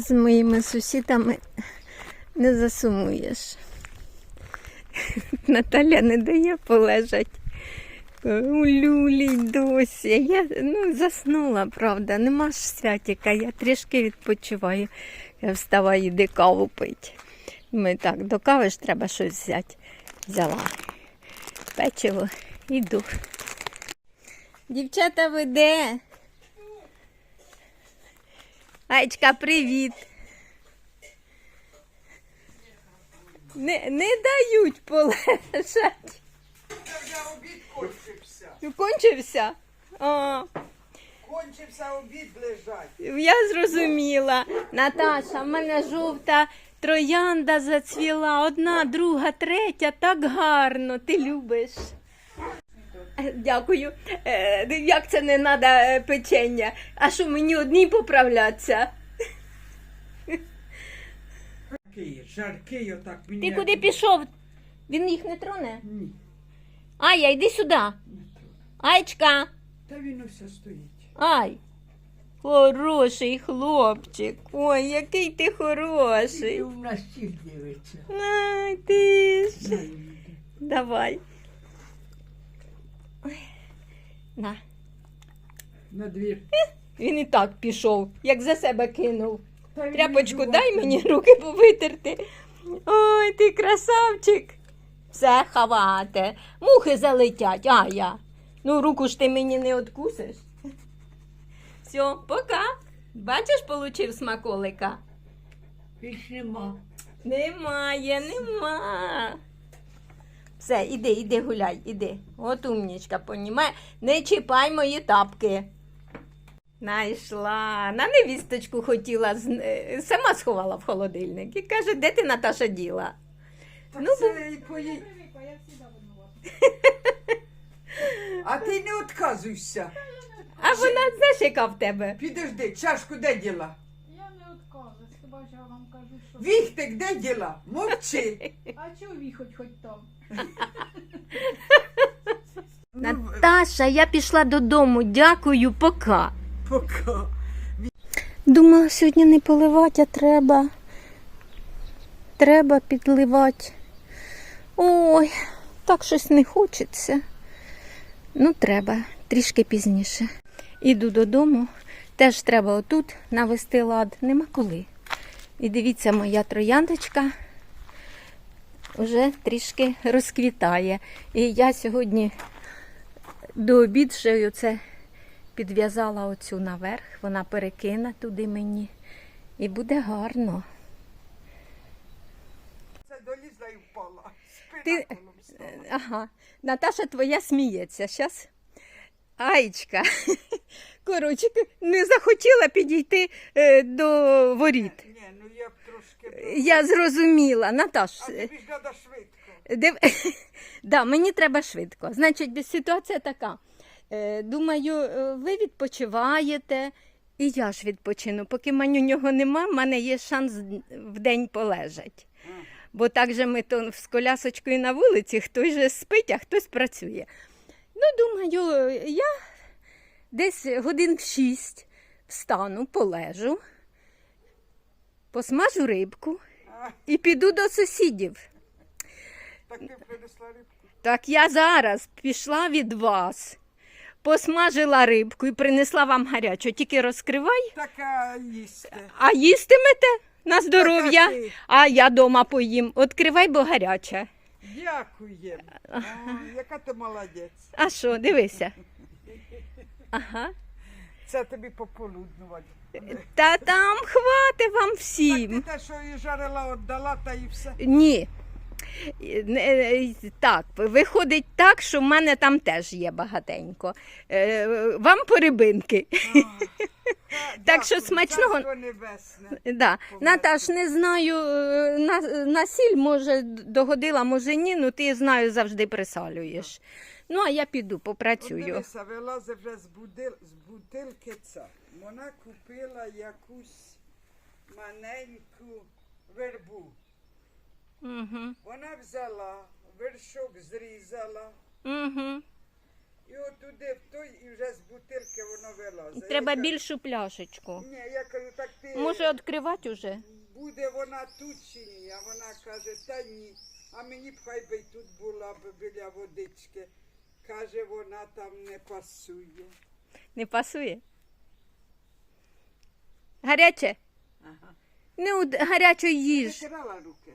з моїми сусідами не засумуєш. Наталя не дає полежать. У люлі досі. Я ну, заснула, правда. Нема ж святіка, я трішки відпочиваю. Я вставаю, йди каву пить. Ми так, до кави ж треба щось взяти. Взяла печиво, іду. Дівчата, ви де? Айчка, привіт. Не, не дають полежать. Обід кончився. Кончився? А, Кончився обід лежать. я зрозуміла. Наташа, в мене жовта троянда зацвіла. Одна, друга, третя, так гарно. Ти любиш. Дякую. Е, Як це не треба печення? А що мені одній поправлятися? Жаркий, жаркий отак мені. Ти куди пішов? Він їх не троне? Ні, Ая, йди сюди. Айчка. Та він усе стоїть. Ай. Хороший хлопчик. Ой, який ти хороший. на стіль дивиться. Ай, ти ж. Давай. Ой. На. На двір. Він і так пішов, як за себе кинув. Та Тряпочку дай мені руки повитерти. Ой, ти красавчик. Все ховати. Мухи залетять, а я. Ну, руку ж ти мені не откусиш. Все, пока. Бачиш, получив смаколика? Більш нема. Немає, нема. Все, іди, іди гуляй, іди. От умнічка, понімає. Не чіпай мої тапки. Найшла. На невісточку хотіла, е, сама сховала в холодильник. І каже, де ти Наташа діла? Так Ну, це і пої... А ти не відказуйся. А вона, знаєш, яка в тебе? Підожди, чашку де діла? Я не відказуюсь, хіба ж я вам кажу, що. Віхтик де діла? Мовчи. А чого віхоть хоч там? Ну, Наташа, я пішла додому. Дякую, пока. пока. Думала, сьогодні не поливати, а треба. Треба підливати. Ой, так щось не хочеться. Ну, треба, трішки пізніше. Іду додому, теж треба отут навести лад. Нема коли. І дивіться, моя трояндочка вже трішки розквітає. І я сьогодні до обідшею це підв'язала оцю наверх, вона перекине туди мені. І буде гарно. Це долізла і впала. Спина Ти- Ага, Наташа твоя сміється. Щас. Айчка. Коротше, не захотіла підійти е, до воріт. Ні, ну я б трошки... Я зрозуміла, Наташ. А тобі ж треба швидко. Див... да, мені треба швидко. Значить, ситуація така. Е, думаю, е, ви відпочиваєте, і я ж відпочину. Поки маню нього нема, в мене є шанс в день полежать. Бо так же ми то з колясочкою на вулиці, хтось же спить, а хтось працює. Ну, думаю, я десь годин в шість встану, полежу, посмажу рибку і піду до сусідів. так ти принесла рибку. Так я зараз пішла від вас, посмажила рибку і принесла вам гарячу. Тільки розкривай, Так а їсти. а їстимете на здоров'я, а я дома поїм. Откривай, бо гаряча. Дякуємо. Яка ти молодець. А що, дивися. Ага. Це тобі пополуднувати. Та там хватить вам Так ти те, що її жарила, віддала, та і все. Ні. Е, Так, виходить так, що в мене там теж є багатенько. Е, Вам по рибинки. Так що смачного- Да. Наташ, не знаю, е, на, на сіль може догодила, може ні, ну ти знаю, завжди присалюєш. Ну, а я піду, попрацюю. дивися, вилазить вже з бутилки ця. Вона купила якусь маленьку вербу. Угу. Вона взяла, вершок зрізала Угу. і отуди в той, і вже з бутилки воно вилазить. Треба Я кажу, більшу пляшечку. Ні, я кажу, так ти Може відкривати вже? буде вона тут чи ні? А вона каже, та ні. А мені б хай би й тут була б біля водички. Каже, вона там не пасує. Не пасує? Гаряче? Ага. Не у гарячу Ти їж. витирала руки.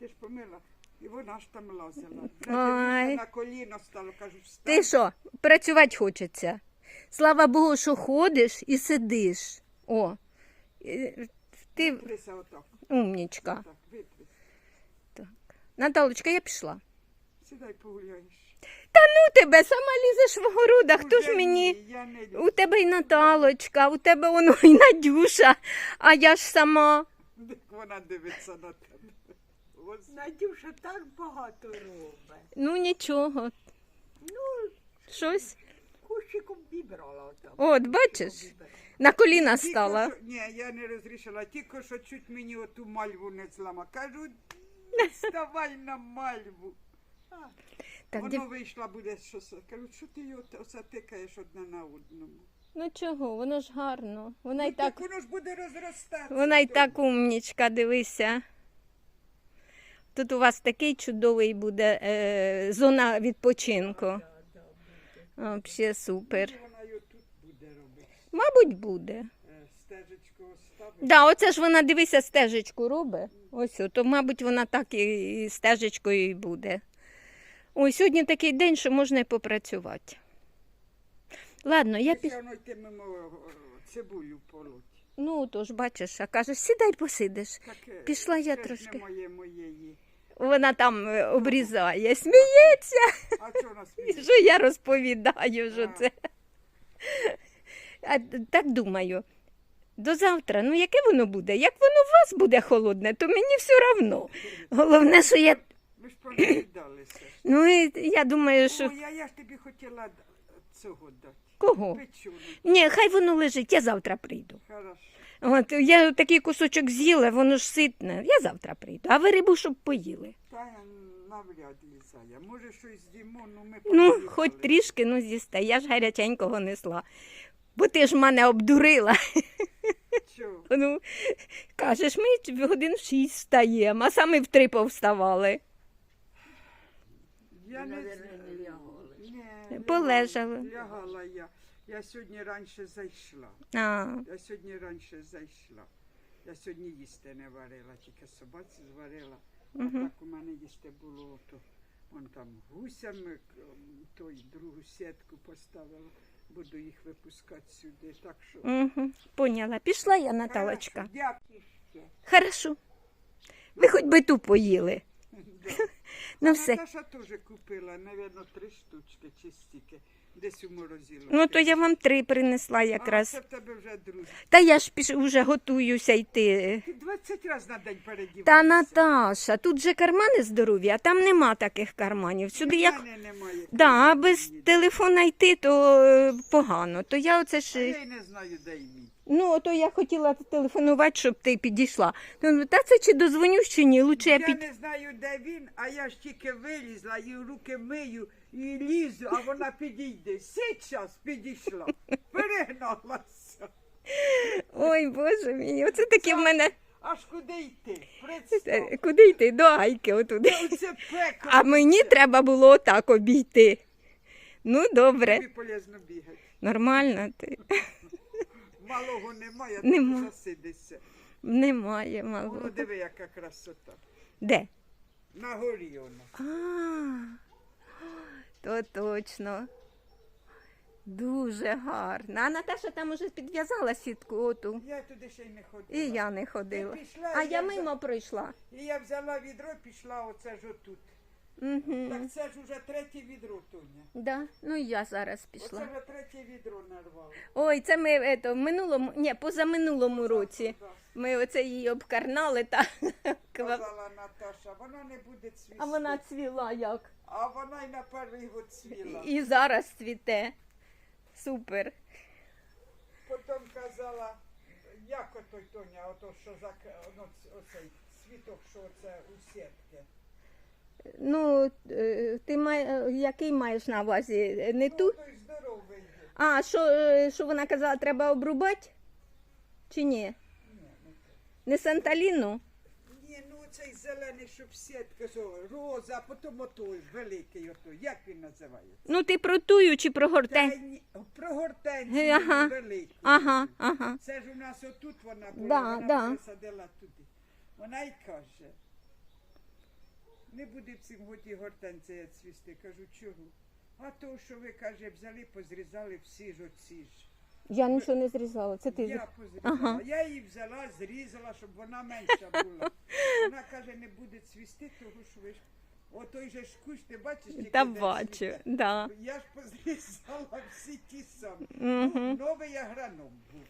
Ти ж помила. І вона ж там лазила. Ой. Ой. На коліно стало, кажу, встань. Ти що, працювати хочеться. Слава Богу, що ходиш і сидиш. О, е, ти Витрися отак. умнічка. Так, витрися. Наталочка, я пішла. Сідай погуляєш. Та ну тебе, сама лізеш в огорода, хто ж Уже мені? ні, Я не У тебе й Наталочка, у тебе воно і Надюша, а я ж сама. Вона дивиться на тебе. Ось. Надюша так багато робить. Ну нічого. Ну, Щось. кущиком вибрала там. От, бачиш, на коліна стала. Що- Ні, я не розрішила. Тільки що чуть мені оту мальву не злама. Кажу, вставай на мальву. Так, Воно дів... вийшла буде щось. Кажу, що ти його та- оце тикаєш одне на одному. ну чого, воно ж гарно. Вона й Ну, так, воно ж буде розростатися. вона й так умнічка, дивися. Тут у вас такий чудовий буде е, зона відпочинку. Взагалі супер. Мабуть, буде. Е, Стежечку оставить. Да, оце ж вона, дивися, стежечку робить. Ось, то, мабуть, вона так і, стежечкою і буде. Ой, сьогодні такий день, що можна і попрацювати. Ладно, я йтимемо е, цибулю полоть. Ну, то ж бачиш, а кажеш, сідай посидиш. Так, Пішла я це ж трошки. Вона там е, обрізає, сміється, А сміє? що я розповідаю, що А. це. А, так думаю. До завтра, ну яке воно буде? Як воно у вас буде холодне, то мені все одно. Головне, що я. Ми ж пронаїдалися. Ну, і я думаю, що. О, я, я ж тобі хотіла цього дати. Кого? Печуну. Ні, хай воно лежить, я завтра прийду. Хорошо. От я такий кусочок з'їла, воно ж ситне. Я завтра прийду. А ви рибу, щоб поїли. Та я навряд ли зая. Може щось з'їмо, ну ми Ну, хоч трішки, ну з'їсте. Я ж гаряченького несла. Бо ти ж мене обдурила. Чого? Ну, кажеш, ми в годин в шість встаємо, а саме в три повставали. Я не знаю. Полежали. лягала- я. Я сьогодні раніше зайшла. А, Я сьогодні раніше зайшла. Я сьогодні їсти не варила, тільки собаці зварила. А так у мене їсти було ото. Вон там гусями, той другу сітку поставила. Буду їх випускати сюди. Так що. угу, поняла. Пішла я, Наталочка. Хорошо, Дякую. Хорошо. Ви хоч би ту поїли. Да. Ну все. Наташа теж купила, напевно, три штучки чи. Десь у. Ну, то я вам три принесла А, якраз. це в тебе вже друзі. Та я ж піш... вже готуюся йти. Ти 20 разів на день передіваєшся. Та Наташа, тут же кармани здорові, а там нема таких карманів. Сюди як. немає. Да, а без телефона йти, то е, погано. То я оце А я й не знаю, де й мій. Ну, то я хотіла телефонувати, щоб ти підійшла. Ну, Та це чи дозвоню, чи ні? Лучше я Я під. не знаю, де він, а я ж тільки вилізла і руки мию і лізу, а вона підійде. Сейчас підійшла. Перегналася. Ой, Боже мій, оце таке в мене. Аж куди йти? Представ. Куди йти? До Айки отуди. Оце пекло. А мені треба було отак обійти. Ну, добре, Тобі полезно бігати. нормально ти. Малого немає, а Нема. ти засидишся. Немає Воно малого. диви, яка красота. Де? На горі воно. А, то точно. Дуже гарно. А Наташа там уже підв'язала сітку оту. Я туди ще й не ходила. І я не ходила. Ти пішла, А я я взя- мимо пройшла. І я взяла відро, пішла оце ж отут. Угу. Так це ж уже третє відро, Тоня. Да. Ну і я зараз Оце вже третє відро нарвала. Ой, це ми ето, в минулому, ні, позаминулому році. Ми оце її обкарнали та Казала Наташа, вона не буде цвісти. а вона цвіла як. А вона й на перший год цвіла. І зараз цвіте. Супер. Потім казала, як ото Тоня, ото що за оцей світок, що це у сітки. Ну, е, ти має, е, який маєш на увазі? Не ту? Здоровий. А, що, е, що вона казала, треба обрубати? Чи ні? Не санталіну? Ні, ну цей зелений, щоб сітка, роза, а потім отой великий отой. Як він називається? Ну, ти про тую чи про гортень? ні, про гортензію Ага. великий. Ага, ага. Це ж у нас отут вона була, Да, вона да. присадила туди. Вона й каже, не буде в цім годі гортензія цвісти. Кажу, чого? А то, що ви, каже, взяли, позрізали всі ж оці ж. Я нічого не зрізала. Це ти. Я позрізала. Ага. Я її взяла, зрізала, щоб вона менша була. Вона каже, не буде цвісти, тому що ви ж. Отой же ж кущ, ти бачиш, тільки Та де бачу, цвіте. да. Я ж позрізала всі ті самі. Мгм. Новий агроном був.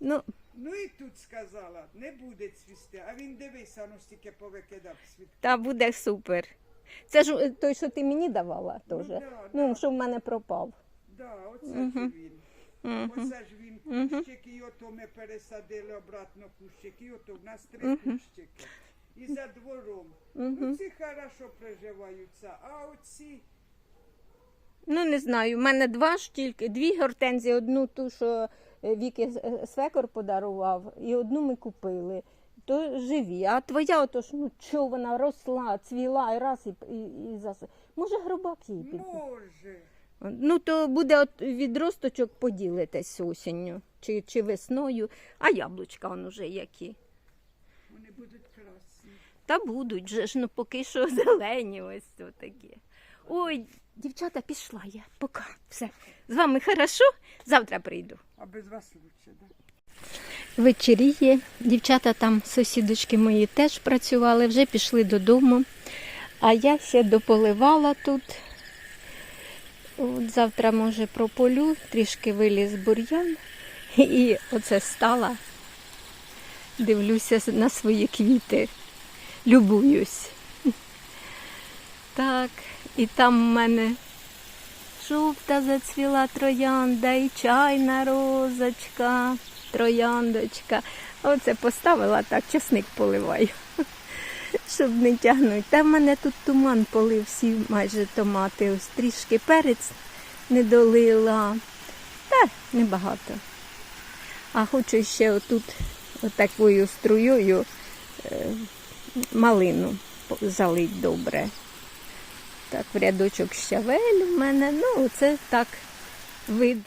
Ну, Ну і тут сказала, не буде цвісти, а він дивися, ну стільки повикидав світ. та буде супер. Це ж е, той, що ти мені давала Ну, теж. да, Ну, да. що в мене пропав. Да, оце ж він. Оце ж він кущик, і ото ми пересадили обратно кущик, і ото в нас три кущики. І за двором. Ну ці хорошо приживаються, а оці Ну, не знаю. У мене два ж тільки, дві гортензії, одну ту, що Віки е, свекор подарував, і одну ми купили. То живі. А твоя ото ж, ну чого вона росла, цвіла і раз і, і, і зас... Може, грубак їй під. може. Ну, то буде от від росточок поділитись осінню чи, чи весною, а яблучка он уже які. Вони будуть красні. Та будуть же ж, ну поки що зелені ось такі. Ой, дівчата, пішла я. Пока. Все. З вами хорошо? Завтра прийду. А без вас лучше, так? Вечеріє. Дівчата там, сусідочки мої, теж працювали, вже пішли додому. А я ще дополивала тут. От завтра, може, прополю, трішки виліз бур'ян. І оце стала. Дивлюся на свої квіти. Любуюсь. Так, і там в мене жовта зацвіла троянда, і чайна розочка, трояндочка. Оце поставила так, часник поливаю, щоб не тягнути. Та в мене тут туман полив всі майже томати. Ось трішки перець не долила. Та небагато. А хочу ще отут отакою струєю е, малину залить добре. Так, в рядочок щавель у мене. Ну, це так вид